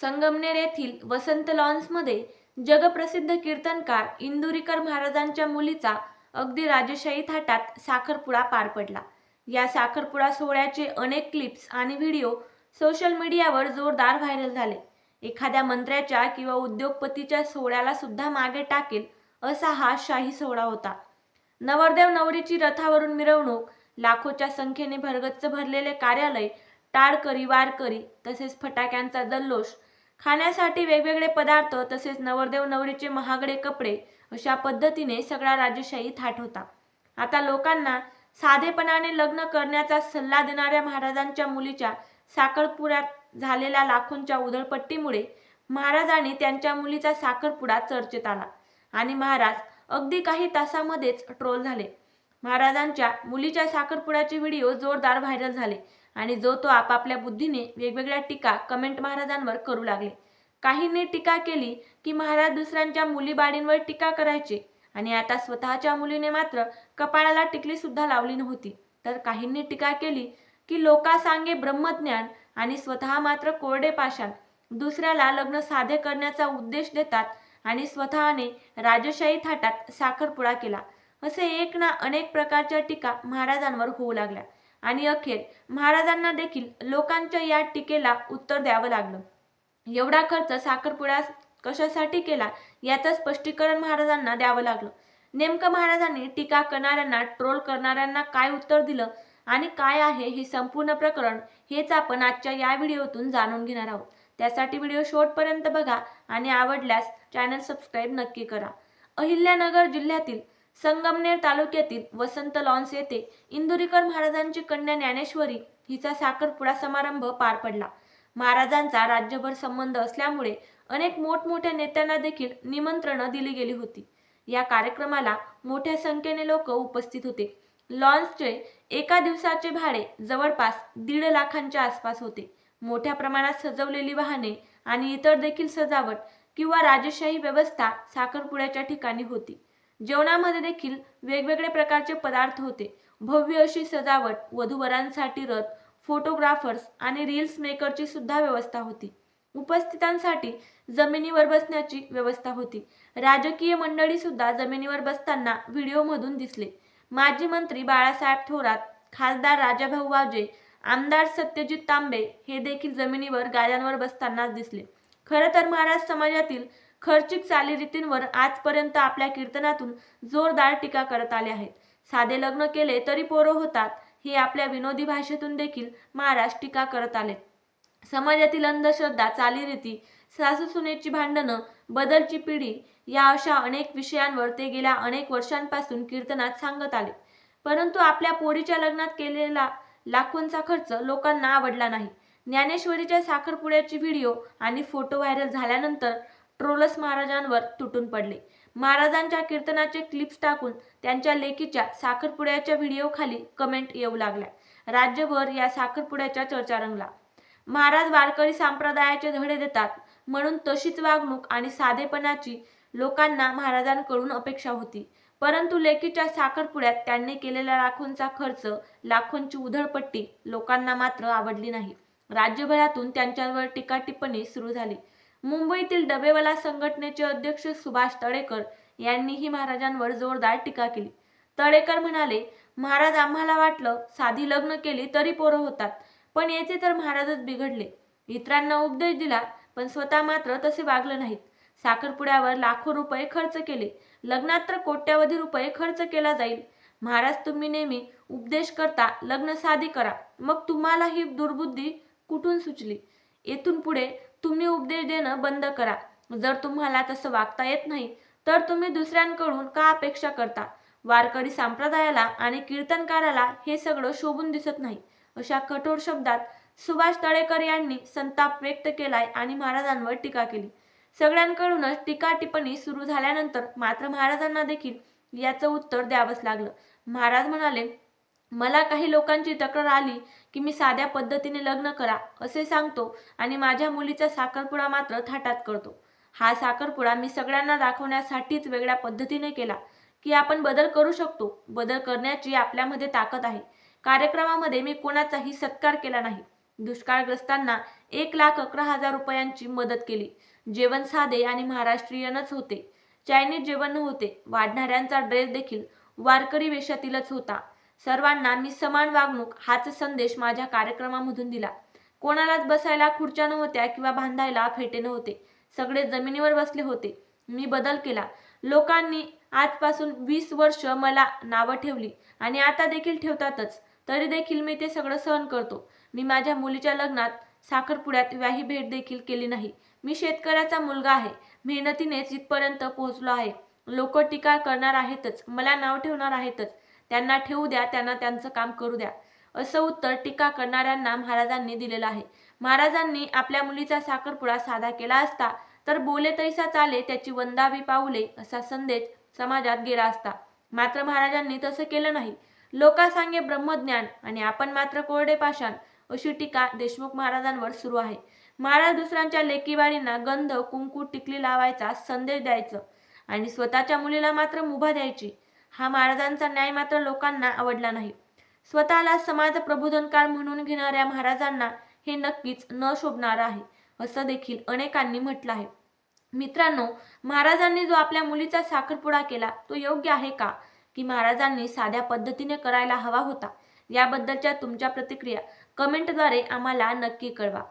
संगमनेर येथील वसंत लॉन्समध्ये जगप्रसिद्ध कीर्तनकार इंदुरीकर महाराजांच्या मुलीचा अगदी राजेशाही थाटात साखरपुडा पार पडला. या साखरपुडा सोहळ्याचे अनेक क्लिप्स आणि व्हिडिओ सोशल मीडियावर जोरदार व्हायरल झाले. एखाद्या मंत्र्याच्या किंवा उद्योगपतीच्या सोहळ्याला सुद्धा मागे टाकेल असा हा शाही सोहळा होता. नवरदेव नवरीची रथावरून मिरवणूक लाखोच्या संख्येने भरगच्च भरलेले कार्यालय टाळकरी वारकरी तसेच फटाक्यांचा जल्लोष खाण्यासाठी वेगवेगळे पदार्थ तसेच नवरदेव नवरीचे महागडे कपडे अशा पद्धतीने सगळा राजेशाही थाट होता. आता लोकांना साधेपणाने लग्न करण्याचा सल्ला देणाऱ्या महाराजांच्या मुलीच्या साखरपुड्यात झालेल्या लाखोंच्या उधळपट्टीमुळे महाराजांनी त्यांच्या मुलीचा साखरपुडा चर्चेत आला आणि महाराज अगदी काही तासामध्येच ट्रोल झाले. महाराजांच्या मुलीच्या साखरपुड्याचे व्हिडिओ जोरदार व्हायरल झाले आणि जो तो आपापल्या बुद्धीने वेगवेगळ्या टीका कमेंट महाराजांवर करू लागले. काहींनी टीका केली की महाराज दुसऱ्यांच्या मुलीबाळींवर टीका करायचे आणि आता स्वतःच्या मुलीने मात्र कपाळाला टिकली सुद्धा लावली नव्हती. तर काहींनी टीका केली की लोका सांगे ब्रह्मज्ञान आणि स्वतः मात्र कोरडे पाषाण. दुसऱ्याला लग्न साधे करण्याचा उद्देश देतात आणि स्वतःने राजशाही थाटात साखरपुडा केला. असे एक ना अनेक प्रकारच्या टीका महाराजांवर होऊ लागल्या. आणि अखेर महाराजांना देखील लोकांच्या या टीकेला उत्तर द्यावं लागलं. एवढा खर्च साखरपुड्यास कशासाठी केला याचं स्पष्टीकरण महाराजांना द्यावं लागलं. नेमकं महाराजांनी टीका करणाऱ्यांना ट्रोल करणाऱ्यांना काय उत्तर दिलं आणि काय आहे हे संपूर्ण प्रकरण हेच आपण आजच्या या व्हिडिओतून जाणून घेणार आहोत. त्यासाठी व्हिडिओ शेवटपर्यंत बघा आणि आवडल्यास चॅनल सबस्क्राईब नक्की करा. अहिल्यानगर जिल्ह्यातील संगमनेर तालुक्यातील वसंत लॉन्स येथे इंदुरीकर महाराजांची कन्या ज्ञानेश्वरी हिचा साखरपुडा समारंभ पार पडला. महाराजांचा राज्यभर संबंध असल्यामुळे अनेक मोठमोठ्या नेत्यांना देखील निमंत्रणं दिली गेली होती. या कार्यक्रमाला मोठ्या संख्येने लोक उपस्थित होते. लॉन्सचे एका दिवसाचे भाडे जवळपास दीड लाखांच्या आसपास होते. मोठ्या प्रमाणात सजवलेली वाहने आणि इतर देखील सजावट किंवा राजशाही व्यवस्था साखरपुड्याच्या ठिकाणी होती. जेवणामध्ये देखील वेगवेगळे प्रकारचे पदार्थ होते. भव्य अशी सजावट वधूवरांसाठी रथ फोटोग्राफर्स आणि रील्स मेकरची सुद्धा व्यवस्था होती. उपस्थितांसाठी जमिनीवर बसण्याची व्यवस्था होती. राजकीय मंडळी सुद्धा जमिनीवर बसताना व्हिडिओमधून दिसले. माजी मंत्री बाळासाहेब थोरात खासदार राजाभाऊ वाजे आमदार सत्यजित तांबे हे देखील जमिनीवर गाद्यांवर बसतानाच दिसले. खरं तर महाराज समाजातील खर्चिक चालीरीतींवर आजपर्यंत आपल्या कीर्तनातून जोरदार टीका करत आले आहेत. साधे लग्न केले तरी पोरं होतात हे आपल्या विनोदी भाषेतून देखील महाराज टीका करत आले समाजातील अंधश्रद्धा चालीरीती सासू सुनेची भांडणं बदलची पिढी या अशा अनेक विषयांवर ते गेल्या अनेक वर्षांपासून कीर्तनात सांगत आले. परंतु आपल्या पोरीच्या लग्नात केलेला लाखोंचा खर्च लोकांना आवडला नाही. ज्ञानेश्वरीच्या साखरपुड्याची व्हिडिओ आणि फोटो व्हायरल झाल्यानंतर ट्रोलस महाराजांवर तुटून पडले. महाराजांच्या कीर्तनाचे क्लिप्स टाकून त्यांच्या लेकीच्या साखरपुड्याच्या व्हिडिओखाली कमेंट येऊ लागल्या. राज्यभर या साखरपुड्याच्या चर्चा रंगला. महाराज वारकरी संप्रदायाचे धडे देतात म्हणून तशीच वागणूक आणि साधेपणाची लोकांना महाराजांकडून अपेक्षा होती. परंतु लेकीच्या साखरपुड्यात त्यांनी केलेल्या लाखोंचा खर्च लाखोंची उधळपट्टी लोकांना मात्र आवडली नाही. राज्यभरातून त्यांच्यावर टीका टिप्पणी सुरू झाली. मुंबईतील डबेवाला संघटनेचे अध्यक्ष सुभाष तळेकर यांनीही महाराजांवर जोरदार टीका केली. तळेकर म्हणाले महाराज आम्हाला वाटलं साधी लग्न केली तरी पोरं होतात पण येथे तर महाराजच बिघडले. इतरांना उपदेश दिला पण स्वतः मात्र तसे वागलं नाहीत. साखरपुड्यावर लाखो रुपये खर्च केले. लग्नात तर कोट्यावधी रुपये खर्च केला जाईल. महाराज तुम्ही नेहमी उपदेश करता लग्न साधी करा. मग तुम्हाला ही दुर्बुद्धी कुठून सुचली? येथून पुढे तुम्ही उपदेश देणं बंद करा. जर तुम्हाला तसं वागता येत नाही तर तुम्ही दुसऱ्यांकडून का अपेक्षा करता? वारकरी संप्रदायाला आणि कीर्तनकाराला हे सगळं शोभून दिसत नाही. अशा कठोर शब्दात सुभाष तळेकर यांनी संताप व्यक्त केलाय आणि महाराजांवर टीका केली. सगळ्यांकडूनच टीका टिप्पणी सुरू झाल्यानंतर मात्र महाराजांना देखील याचं उत्तर द्यावंच लागलं. महाराज म्हणाले मला काही लोकांची तक्रार आली की मी साध्या पद्धतीने लग्न करा असे सांगतो आणि माझ्या मुलीचा साखरपुडा मात्र थाटात करतो. हा साखरपुडा मी सगळ्यांना दाखवण्यासाठीच वेगळ्या पद्धतीने केला की आपण बदल करू शकतो. बदल करण्याची आपल्यामध्ये ताकद आहे. कार्यक्रमामध्ये मी कोणाचाही सत्कार केला नाही. दुष्काळग्रस्तांना एक लाख अकरा हजार रुपयांची मदत केली. जेवण साधे आणि महाराष्ट्रीयनच होते. चायनीज जेवण नव्हते. वाढणाऱ्यांचा ड्रेस देखील वारकरी वेशातीलच होता. सर्वांना मी समान वागणूक हाच संदेश माझ्या कार्यक्रमामधून दिला. कोणालाच बसायला खुर्च्या नव्हत्या किंवा बांधायला फेटे नव्हते. सगळे जमिनीवर बसले होते. मी बदल केला. लोकांनी आजपासून वीस वर्ष मला नावं ठेवली आणि आता देखील ठेवतातच. तरी देखील मी ते सगळं सहन करतो. मी माझ्या मुलीच्या लग्नात साखरपुड्यात व्याही भेट देखील केली नाही. मी शेतकऱ्याचा मुलगा आहे. मेहनतीनेच इथपर्यंत पोहोचलो आहे. लोक टीका करणार आहेतच. मला नाव ठेवणार आहेतच. त्यांना ठेवू द्या त्यांना त्यांचं काम करू द्या. असं उत्तर टीका करणाऱ्यांना महाराजांनी दिलेलं आहे. महाराजांनी आपल्या मुलीचा साखरपुडा साधा केला असता तर बोले तैसा चाले त्याची वंदावी पाऊले असा संदेश समाजात गेला असता. मात्र महाराजांनी तसं केलं नाही. लोका सांगे ब्रह्मज्ञान आणि आपण मात्र कोरडे पाषाण अशी टीका देशमुख महाराजांवर सुरू आहे. महाराज दुसऱ्यांच्या लेकीवाडींना गंध कुंकू टिकली लावायचा संदेश द्यायचं आणि स्वतःच्या मुलीला मात्र मुभा द्यायची. हा महाराजांचा न्याय मात्र लोकांना आवडला नाही. स्वतःला समाज प्रबोधनकार म्हणून घेणाऱ्या महाराजांना हे नक्कीच न शोभणार आहे असं देखील अनेकांनी म्हटलं आहे. मित्रांनो महाराजांनी जो आपल्या मुलीचा साखरपुडा केला तो योग्य आहे का? की महाराजांनी साध्या पद्धतीने करायला हवा होता? याबद्दलच्या तुमच्या प्रतिक्रिया कमेंटद्वारे आम्हाला नक्की कळवा.